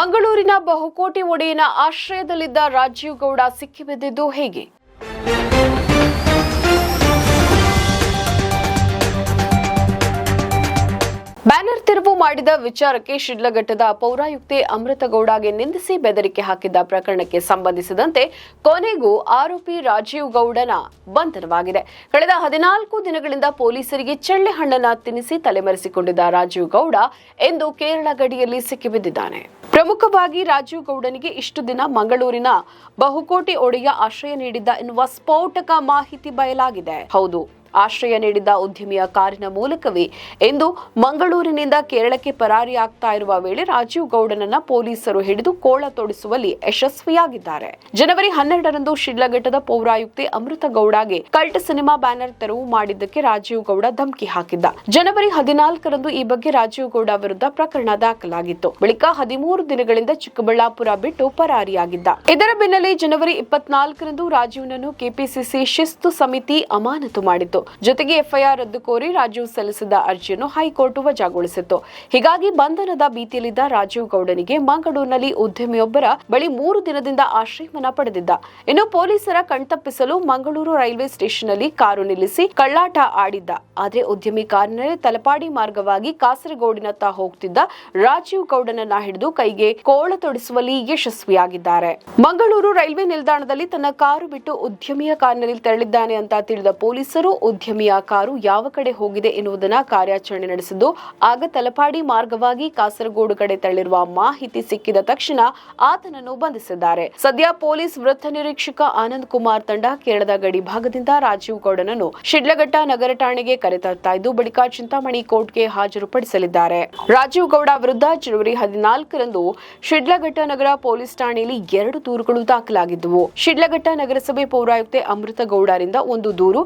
ಮಂಗಳೂರಿನ ಬಹುಕೋಟಿ ಒಡೆಯನ ಆಶ್ರಯದಲ್ಲಿದ್ದ ರಾಜೀವ್ ಗೌಡ ಸಿಕ್ಕಿಬಿದ್ದಿದ್ದು ಹೇಗೆ? ಬ್ಯಾನರ್ ತೆರವು ಮಾಡಿದ ವಿಚಾರಕ್ಕೆ ಶಿಡ್ಲಘಟ್ಟದ ಪೌರಾಯುಕ್ತೆ ಅಮೃತಗೌಡಗೆ ನಿಂದಿಸಿ ಬೆದರಿಕೆ ಹಾಕಿದ್ದ ಪ್ರಕರಣಕ್ಕೆ ಸಂಬಂಧಿಸಿದಂತೆ ಕೊನೆಗೂ ಆರೋಪಿ ರಾಜೀವ್ ಗೌಡನ ಬಂಧನವಾಗಿದೆ. ಕಳೆದ ಹದಿನಾಲ್ಕು ದಿನಗಳಿಂದ ಪೊಲೀಸರಿಗೆ ಚೆಳ್ಳೆ ಹಣ್ಣನ್ನ ತಿನ್ನಿಸಿ ತಲೆಮರೆಸಿಕೊಂಡಿದ್ದ ರಾಜೀವ್ ಗೌಡ ಎಂದು ಕೇರಳ ಗಡಿಯಲ್ಲಿ ಸಿಕ್ಕಿಬಿದ್ದಿದ್ದಾನೆ. ಪ್ರಮುಖವಾಗಿ ರಾಜೀವ್ ಗೌಡನಿಗೆ ಇಷ್ಟು ದಿನ ಮಂಗಳೂರಿನ ಬಹುಕೋಟಿ ಒಡೆಯ ಆಶ್ರಯ ನೀಡಿದ್ದ ಎನ್ನುವ ಸ್ಫೋಟಕ ಮಾಹಿತಿ ಬಯಲಾಗಿದೆ. ಹೌದು. ಆಶ್ರಯ ನೀಡಿದ್ದ ಉದ್ಯಮಿಯ ಕಾರಿನ ಮೂಲಕವೇ ಎಂದು ಮಂಗಳೂರಿನಿಂದ ಕೇರಳಕ್ಕೆ ಪರಾರಿಯಾಗ್ತಾ ಇರುವ ವೇಳೆ ರಾಜೀವ್ ಗೌಡನನ್ನ ಪೊಲೀಸರು ಹಿಡಿದು ಕೋಳ ತೊಡಿಸುವಲ್ಲಿ ಯಶಸ್ವಿಯಾಗಿದ್ದಾರೆ. ಜನವರಿ ಹನ್ನೆರಡರಂದು ಶಿಡ್ಲಘಟ್ಟದ ಪೌರಾಯುಕ್ತೆ ಅಮೃತ ಗೌಡಗೆ ಕಲ್ಟ್ ಸಿನಿಮಾ ಬ್ಯಾನರ್ ತೆರವು ಮಾಡಿದ್ದಕ್ಕೆ ರಾಜೀವ್ ಗೌಡ ಧಮಕಿ ಹಾಕಿದ್ದ. ಜನವರಿ ಹದಿನಾಲ್ಕರಂದು ಈ ಬಗ್ಗೆ ರಾಜೀವ್ ಗೌಡ ವಿರುದ್ಧ ಪ್ರಕರಣ ದಾಖಲಾಗಿತ್ತು. ಬಳಿಕ ಹದಿಮೂರು ದಿನಗಳಿಂದ ಚಿಕ್ಕಬಳ್ಳಾಪುರ ಬಿಟ್ಟು ಪರಾರಿಯಾಗಿದ್ದ. ಇದರ ಬೆನ್ನಲ್ಲೇ ಜನವರಿ ಇಪ್ಪತ್ನಾಲ್ಕರಂದು ರಾಜೀವ್ನನ್ನು ಕೆಪಿಸಿಸಿ ಶಿಸ್ತು ಸಮಿತಿ ಅಮಾನತು ಮಾಡಿತ್ತು. ಜೊತೆಗೆ ಎಫ್ಐಆರ್ ರದ್ದು ಕೋರಿ ರಾಜೀವ್ ಸಲ್ಲಿಸಿದ್ದ ಅರ್ಜಿಯನ್ನು ಹೈಕೋರ್ಟ್ ವಜಾಗೊಳಿಸಿತ್ತು. ಹೀಗಾಗಿ ಬಂಧನದ ಭೀತಿಯಲ್ಲಿದ್ದ ರಾಜೀವ್ ಗೌಡನಿಗೆ ಮಂಗಳೂರಿನಲ್ಲಿ ಉದ್ಯಮಿಯೊಬ್ಬರ ಬಳಿ ಮೂರು ದಿನದಿಂದ ಆಶ್ರಯವನ್ನ ಪಡೆದಿದ್ದ. ಇನ್ನು ಪೊಲೀಸರ ಕಣ್ತಪ್ಪಿಸಲು ಮಂಗಳೂರು ರೈಲ್ವೆ ಸ್ಟೇಷನ್ನಲ್ಲಿ ಕಾರು ನಿಲ್ಲಿಸಿ ಕಳ್ಳಾಟ ಆಡಿದ್ದ. ಆದರೆ ಉದ್ಯಮಿ ಕಾರಿನಲ್ಲಿ ತಲಪಾಡಿ ಮಾರ್ಗವಾಗಿ ಕಾಸರಗೋಡಿನತ್ತ ಹೋಗ್ತಿದ್ದ ರಾಜೀವ್ ಗೌಡನನ್ನ ಹಿಡಿದು ಕೈಗೆ ಕೋಳ ತೊಡಿಸುವಲ್ಲಿ ಯಶಸ್ವಿಯಾಗಿದ್ದಾರೆ. ಮಂಗಳೂರು ರೈಲ್ವೆ ನಿಲ್ದಾಣದಲ್ಲಿ ತನ್ನ ಕಾರು ಬಿಟ್ಟು ಉದ್ಯಮಿಯ ಕಾರಿನಲ್ಲಿ ತೆರಳಿದ್ದಾನೆ ಅಂತ ತಿಳಿದ ಪೊಲೀಸರು ಉದ್ಯಮಿಯ ಕಾರು ಯಾವ ಕಡೆ ಹೋಗಿದೆ ಎನ್ನುವುದನ್ನು ಕಾರ್ಯಾಚರಣೆ ನಡೆಸಿದ್ದು, ಆಗ ತಲಪಾಡಿ ಮಾರ್ಗವಾಗಿ ಕಾಸರಗೋಡು ಕಡೆ ತೆರಳಿರುವ ಮಾಹಿತಿ ಸಿಕ್ಕಿದ ತಕ್ಷಣ ಆತನನ್ನು ಬಂಧಿಸಿದ್ದಾರೆ. ಸದ್ಯ ಪೊಲೀಸ್ ವೃತ್ತ ನಿರೀಕ್ಷಕ ಆನಂದ್ ಕುಮಾರ್ ತಂಡ ಕೇರಳದ ಗಡಿ ಭಾಗದಿಂದ ರಾಜೀವ್ ಗೌಡನನ್ನು ಶಿಡ್ಲಘಟ್ಟ ನಗರ ಠಾಣೆಗೆ ಕರೆತರ್ತಾ ಇದ್ದು, ಬಳಿಕ ಚಿಂತಾಮಣಿ ಕೋರ್ಟ್ಗೆ ಹಾಜರುಪಡಿಸಲಿದ್ದಾರೆ. ರಾಜೀವ್ ಗೌಡ ವಿರುದ್ಧ ಜನವರಿ ಹದಿನಾಲ್ಕರಂದು ಶಿಡ್ಲಘಟ್ಟ ನಗರ ಪೊಲೀಸ್ ಠಾಣೆಯಲ್ಲಿ ಎರಡು ದೂರುಗಳು ದಾಖಲಾಗಿದ್ದವು. ಶಿಡ್ಲಘಟ್ಟ ನಗರಸಭೆ ಪೌರಾಯುಕ್ತೆ ಅಮೃತ ಗೌಡರಿಂದ ಒಂದು ದೂರು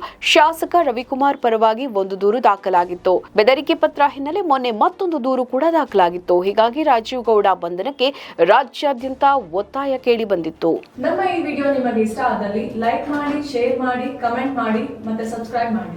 ಶಾಸಕ ರವಿಕುಮಾರ್ ಪರವಾಗಿ ಒಂದು ದೂರು ದಾಖಲಾಗಿತ್ತು. ಬೆದರಿಕೆ ಪತ್ರ ಹಿನ್ನೆಲೆ ಮೊನ್ನೆ ಮತ್ತೊಂದು ದೂರು ಕೂಡ ದಾಖಲಾಗಿತ್ತು. ಹೀಗಾಗಿ ರಾಜೀವ್ ಗೌಡ ಬಂಧನಕ್ಕೆ ರಾಜ್ಯಾದ್ಯಂತ ಒತ್ತಾಯ ಕೇಳಿ ಬಂದಿತ್ತು. ನಮ್ಮ ಈ ವಿಡಿಯೋ ನಿಮಗೆ ಇಷ್ಟ ಆದಲ್ಲಿ ಲೈಕ್ ಮಾಡಿ, ಶೇರ್ ಮಾಡಿ, ಕಮೆಂಟ್ ಮಾಡಿ ಮತ್ತೆ ಸಬ್ಸ್ಕ್ರೈಬ್ ಮಾಡಿ.